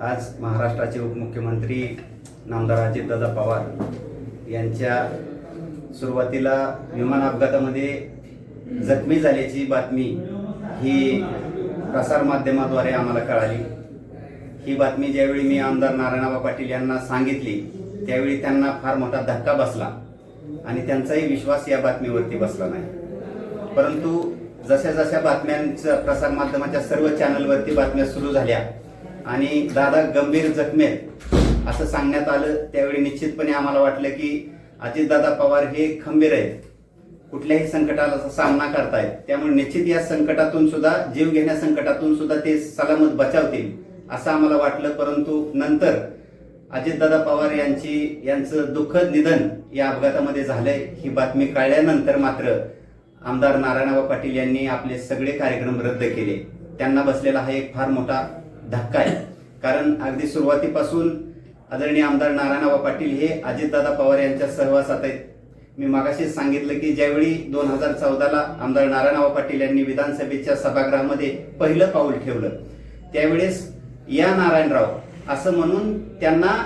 आज महाराष्ट्राचे उपमुख्यमंत्री नामदार अजितदादा पवार यांच्या सुरुवातीला विमान अपघातामध्ये जखमी झाल्याची बातमी ही प्रसारमाध्यमाद्वारे आम्हाला कळाली. ही बातमी ज्यावेळी मी आमदार नारायणराव पाटील यांना सांगितली त्यावेळी त्यांना फार मोठा धक्का बसला आणि त्यांचाही विश्वास या बातमीवरती बसला नाही. परंतु जशा जशा बातम्यांचं प्रसारमाध्यमाच्या सर्व चॅनलवरती बातम्या सुरू झाल्या आणि दादा गंभीर जखमेत असं सांगण्यात आलं त्यावेळी निश्चितपणे आम्हाला वाटलं की अजितदादा पवार हे खंबीर आहेत. कुठल्याही संकटाला सामना करतायत. त्यामुळे निश्चित या संकटातून सुद्धा जीव घेण्या संकटातून सुद्धा ते सलामत बचावतील असं आम्हाला वाटलं. परंतु नंतर अजितदादा पवार यांची यांचं दुःखद निधन या अपघातामध्ये झालंय ही बातमी कळल्यानंतर मात्र आमदार नारायणराव पाटील यांनी आपले सगळे कार्यक्रम रद्द केले. त्यांना बसलेला हा एक फार मोठा धक्का आहे. कारण अगदी सुरुवातीपासून आदरणीय आमदार नारायणराव पाटील हे अजितदादा पवार यांच्या सहवासात आहेत. मी मागाशीच सांगितलं की ज्यावेळी दोन हजार चौदाला आमदार नारायणराव पाटील यांनी विधानसभेच्या सभागृहामध्ये पहिलं पाऊल ठेवलं त्यावेळेस या नारायणराव असं म्हणून त्यांना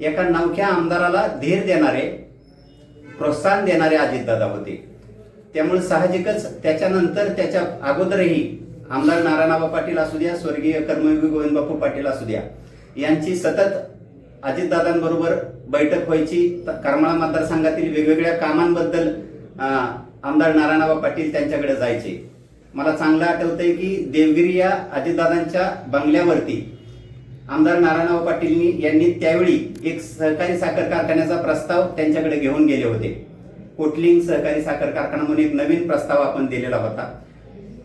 एका नवख्या आमदाराला धीर देणारे प्रोत्साहन देणारे अजितदादा होते. त्यामुळे साहजिकच त्याच्यानंतर त्याच्या अगोदरही आमदार नारायणबाबा पाटील असू द्या स्वर्गीय कर्मयोगी गोविंदबापू पाटील असू द्या यांची सतत अजितदादांबरोबर बैठक व्हायची. करमाळा मतदारसंघातील वेगवेगळ्या कामांबद्दल आमदार नारायणराव पाटील त्यांच्याकडे जायचे. मला चांगलं आठवतंय की देवगिरी या अजितदादांच्या बंगल्यावरती आमदार नारायणराव पाटील यांनी त्यावेळी एक सहकारी साखर कारखान्याचा प्रस्ताव त्यांच्याकडे घेऊन गेले होते. कोटलिंग सहकारी साखर कारखाना म्हणून एक नवीन प्रस्ताव आपण दिलेला होता.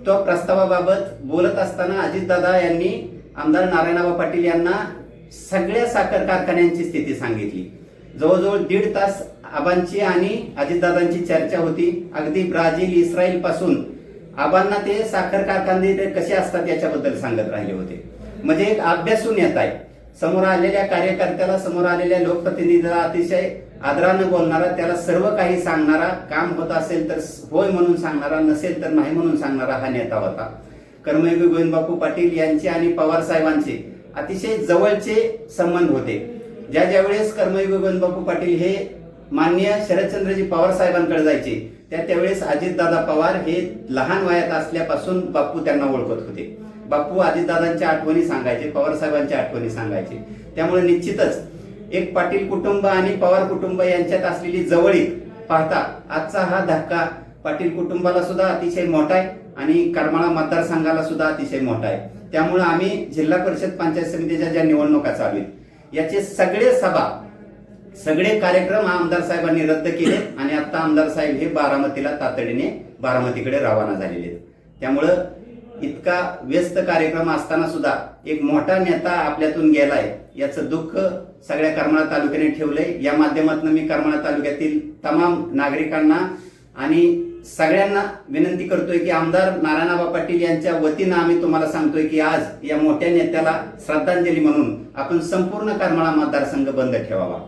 तो प्रस्तावाबाबत बोलत असताना अजितदादा यांनी आमदार नारायणराव पाटील यांना सगळ्या साखर कारखान्यांची स्थिती सांगितली. जवळजवळ दीड तास आबांची आणि अजितदादांची चर्चा होती. अगदी ब्राझील इस्रायलपासून आबांना ते साखर कारखाने ते कसे असतात याच्याबद्दल सांगत राहिले होते. म्हणजे एक अभ्यासून येत आहे. समोर आलेल्या कार्यकर्त्याला समोर आलेल्या लोकप्रतिनिधीला अतिशय आदरानं बोलणारा त्याला सर्व काही सांगणारा काम होत असेल तर होय म्हणून सांगणारा नसेल तर नाही म्हणून सांगणारा हा नेता होता. कर्मयोगी गोविंदबापू पाटील यांचे आणि पवार साहेबांचे अतिशय जवळचे संबंध होते. ज्या ज्या वेळेस कर्मयोगी गोविंदबापू पाटील हे माननीय शरदचंद्रजी पवार साहेबांकडे जायचे त्या त्यावेळेस अजितदादा पवार हे लहान वयात असल्यापासून बापू त्यांना ओळखत होते. बापू अजितदादांच्या आठवणी सांगायचे पवार साहेबांच्या आठवणी सांगायचे. त्यामुळे निश्चितच एक पाटील कुटुंब आणि पवार कुटुंब यांच्यात असलेली जवळीक पाहता आजचा हा धक्का पाटील कुटुंबाला सुद्धा अतिशय मोठा आहे आणि करमाळा मतदारसंघाला सुद्धा अतिशय मोठा आहे. त्यामुळे आम्ही जिल्हा परिषद पंचायत समितीच्या ज्या निवडणुका चालू आहेत याचे सगळे सभा सगळे कार्यक्रम आमदार साहेबांनी रद्द केले आणि आता आमदार साहेब हे बारामतीला तातडीने बारामतीकडे रवाना झालेले आहेत. त्यामुळं इतका व्यस्त कार्यक्रम असताना सुद्धा एक मोठा नेता आपल्यातून गेलाय याचं दुःख सगळ्या करमाळा तालुक्याने ठेवलंय. या माध्यमातून मी करमाळा तालुक्यातील तमाम नागरिकांना आणि सगळ्यांना विनंती करतोय की आमदार नारायणाबा पाटील यांच्या वतीनं आम्ही तुम्हाला सांगतोय की आज या मोठ्या नेत्याला श्रद्धांजली म्हणून आपण संपूर्ण करमाळा मतदारसंघ बंद ठेवावा.